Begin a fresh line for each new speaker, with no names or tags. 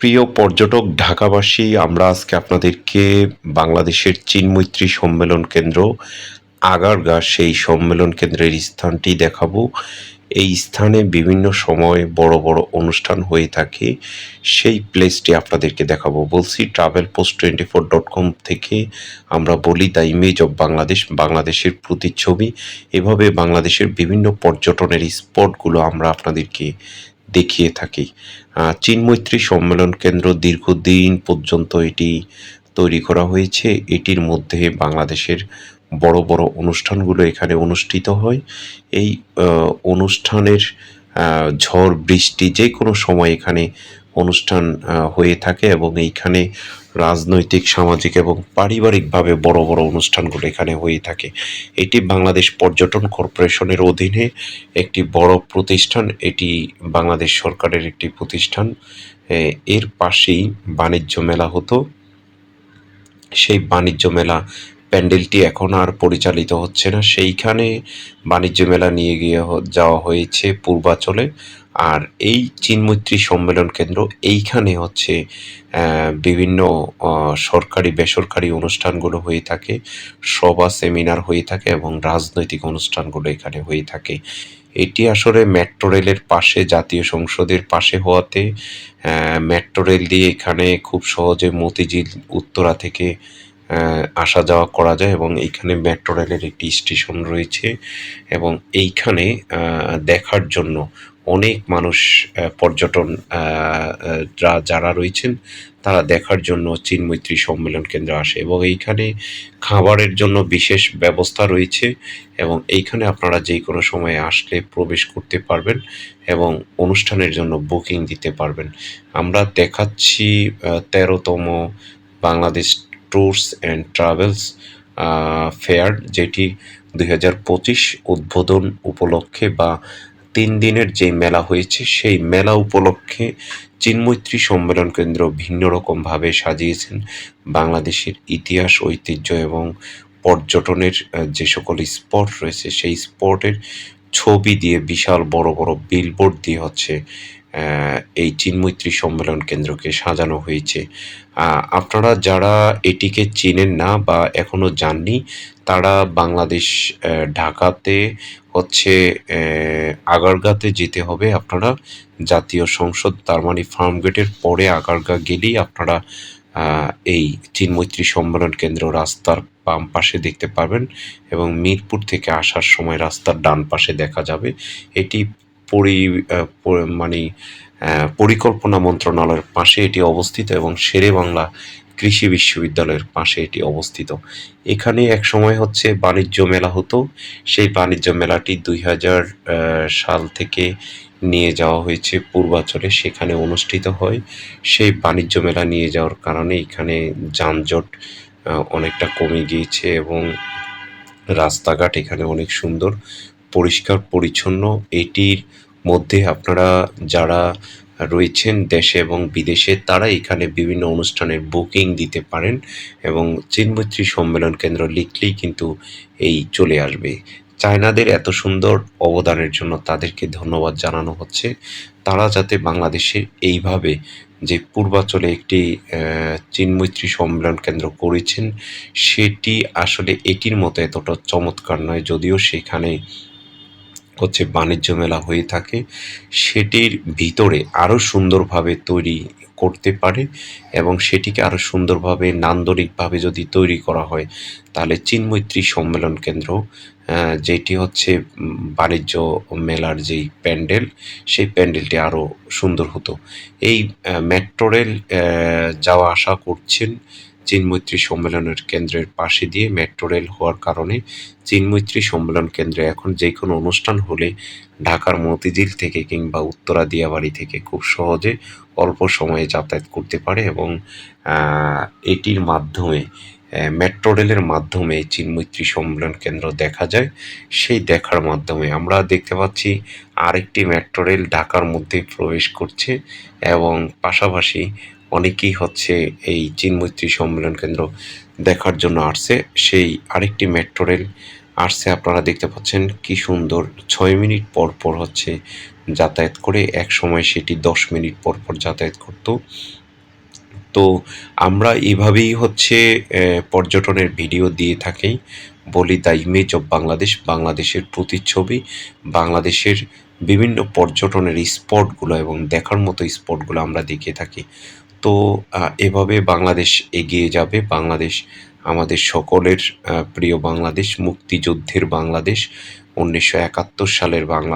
প্রিয় পর্যটক, ঢাকাবাসী, আমরা আজকে আপনাদেরকে বাংলাদেশের চীন মৈত্রী সম্মেলন কেন্দ্র, আগারগা, সেই সম্মেলন কেন্দ্রের স্থানটি দেখাবো। এই স্থানে বিভিন্ন সময় বড় বড় অনুষ্ঠান হয়ে থাকে। সেই প্লেসটি আপনাদেরকে দেখাবো। বলছি travel post twenty four dot com থেকে আমরা বলি দ্য ইমেজ অব বাংলাদেশ বাংলাদেশের প্রতিচ্ছবি। এভাবে বাংলাদেশের বিভিন্ন পর্যটনের স্পটগুলো আমরা আপনাদেরকে দেখিয়ে থাকি। চীনমৈত্রী চীন মৈত্রী সম্মেলন কেন্দ্র দীর্ঘদিন পর্যন্ত এটি তৈরি করা হয়েছে। এটির মধ্যে বাংলাদেশের বড় বড় অনুষ্ঠানগুলো এখানে অনুষ্ঠিত হয়। এই অনুষ্ঠানের ঝড়, বৃষ্টি যে কোনো সময় এখানে অনুষ্ঠান হয়ে থাকে এবং এইখানে রাজনৈতিক, সামাজিক এবং পারিবারিকভাবে বড় বড় অনুষ্ঠানগুলো এখানে হয়ে থাকে। এটি বাংলাদেশ পর্যটন কর্পোরেশনের অধীনে একটি বড় প্রতিষ্ঠান। এটি বাংলাদেশ সরকারের একটি প্রতিষ্ঠান। এর পাশেই বাণিজ্য মেলা হতো। সেই বাণিজ্য মেলা প্যান্ডেলটি এখন আর পরিচালিত হচ্ছে না। সেইখানে বাণিজ্য মেলা নিয়ে গিয়ে যাওয়া হয়েছে পূর্বাচলে। আর এই চীনমৈত্রী সম্মেলন কেন্দ্র এইখানে হচ্ছে বিভিন্ন সরকারি, বেসরকারি অনুষ্ঠানগুলো হয়ে থাকে। সভা, সেমিনার হয়ে থাকে এবং রাজনৈতিক অনুষ্ঠানগুলো এখানে হয়ে থাকে। এটি আসলে মেট্রো রেলের পাশে, জাতীয় সংসদের পাশে হওয়াতে মেট্রো রেল দিয়ে এখানে খুব সহজে মতিঝিল, উত্তরা থেকে আসা যাওয়া করা যায় এবং এইখানে মেট্রো রেলের একটি স্টেশন রয়েছে এবং এইখানে দেখার জন্য অনেক মানুষ পর্যটন যারা রয়েছেন, তারা দেখার জন্য চীন মৈত্রী সম্মেলন কেন্দ্র আসে এবং এইখানে খাবারের জন্য বিশেষ ব্যবস্থা রয়েছে এবং এইখানে আপনারা যে কোনো সময়ে আসলে প্রবেশ করতে পারবেন এবং অনুষ্ঠানের জন্য বুকিং দিতে পারবেন। আমরা দেখাচ্ছি তেরোতম Bangladesh tours and travels fair, যেটি দুই হাজার পঁচিশ উদ্বোধন উপলক্ষে বা তিন দিনের যে মেলা হয়েছে, সেই মেলা উপলক্ষে চিন্মৈত্রী সম্মেলন কেন্দ্র ভিন্ন রকমভাবে সাজিয়েছেন। বাংলাদেশের ইতিহাস, ঐতিহ্য এবং পর্যটনের যে সকল স্পট রয়েছে, সেই স্পটের ছবি দিয়ে বিশাল বড় বড় বিলবোর্ড দিয়ে হচ্ছে এই চিনমৈত্রী সম্মেলন কেন্দ্রকে সাজানো হয়েছে। আপনারা যারা এটিকে চেনেন না বা এখনও যাননি তারা বাংলাদেশ ঢাকাতে হচ্ছে আগারগাঁতে যেতে হবে। আপনারা জাতীয় সংসদ, তার মানে ফার্ম গেটের পরে আগারগা গেলেই আপনারা এই চিনমৈত্রী সম্মেলন কেন্দ্র রাস্তার বাম পাশে দেখতে পাবেন এবং মিরপুর থেকে আসার সময় রাস্তার ডান পাশে দেখা যাবে। এটি পরি মানে পরিকল্পনা মন্ত্রণালয়ের পাশে এটি অবস্থিত এবং শেরে বাংলা কৃষি বিশ্ববিদ্যালয়ের পাশে এটি অবস্থিত। এখানে এক সময় হচ্ছে বাণিজ্য মেলা হতো। সেই বাণিজ্য মেলাটি দুই হাজার সাল থেকে নিয়ে যাওয়া হয়েছে পূর্বাচলে। সেখানে অনুষ্ঠিত হয়। সেই বাণিজ্য মেলা নিয়ে যাওয়ার কারণে এখানে যানজট অনেকটা কমে গিয়েছে এবং রাস্তাঘাট এখানে অনেক সুন্দর। পরিষ্কার, পরিচ্ছন্ন, এটির মধ্যে আপনারা যারা রয়েছেন দেশে এবং বিদেশে, তারা এখানে বিভিন্ন অনুষ্ঠানের বুকিং দিতে পারেন এবং চিনমৈত্রী সম্মেলন কেন্দ্র লিখলেই কিন্তু এই চলে আসবে। চায়নাদের এত সুন্দর অবদানের জন্য তাদেরকে ধন্যবাদ জানানো হচ্ছে। তারা যাতে বাংলাদেশের এইভাবে যে পূর্বাচলে একটি চিন্মৈত্রী সম্মেলন কেন্দ্র করেছেন, সেটি আসলে এটির মতো এতটা চমৎকার নয়, যদিও সেখানে হচ্ছে বাণিজ্য মেলা হয়ে থাকে, সেটির ভিতরে আরও সুন্দরভাবে তৈরি করতে পারে এবং সেটিকে আরও সুন্দরভাবে নান্দনিকভাবে যদি তৈরি করা হয়, তাহলে চিন্মৈত্রী সম্মেলন কেন্দ্র যেটি হচ্ছে বাণিজ্য মেলার যেই প্যান্ডেল, সেই প্যান্ডেলটি আরও সুন্দর হতো। এই মেট্রো রেল যাওয়া আসা করছেন চিন্মৈত্রী সম্মেলনের কেন্দ্রের পাশে দিয়ে মেট্রো রেল হওয়ার কারণে চিন্মৈত্রী সম্মেলন কেন্দ্রে এখন যে কোনো অনুষ্ঠান হলে ঢাকার মতিঝিল থেকে কিংবা উত্তরা দিয়াবাড়ি থেকে খুব সহজে অল্প সময়ে যাতায়াত করতে পারে এবং এটির মাধ্যমে মেট্রো রেলের মাধ্যমে চিন্মৈত্রী সম্মেলন কেন্দ্র দেখা যায়। সেই দেখার মাধ্যমে আমরা দেখতে পাচ্ছি আরেকটি মেট্রো রেল ঢাকার মধ্যে প্রবেশ করছে এবং পাশাপাশি অনেকেই হচ্ছে এই চিন্মৈত্রী সম্মেলন কেন্দ্র দেখার জন্য আসছে। সেই আরেকটি মেট্রো রেল আসছে, আপনারা দেখতে পাচ্ছেন কি সুন্দর। ছয় মিনিট পর পর হচ্ছে যাতায়াত করে, এক সময় সেটি দশ মিনিট পর পর যাতায়াত করতো। তো আমরা এভাবেই হচ্ছে পর্যটনের ভিডিও দিয়ে থাকি, বলি দ্য ইমেজ অব বাংলাদেশ, বাংলাদেশের প্রতিচ্ছবি, বাংলাদেশের বিভিন্ন পর্যটনের স্পটগুলো এবং দেখার মতো স্পটগুলো আমরা দেখে থাকি। তো এভাবে বাংলাদেশ এগিয়ে যাবে। বাংলাদেশ আমাদের সকলের প্রিয় বাংলাদেশ, মুক্তিযুদ্ধের বাংলাদেশ, উনিশশো একাত্তর সালের বাংলা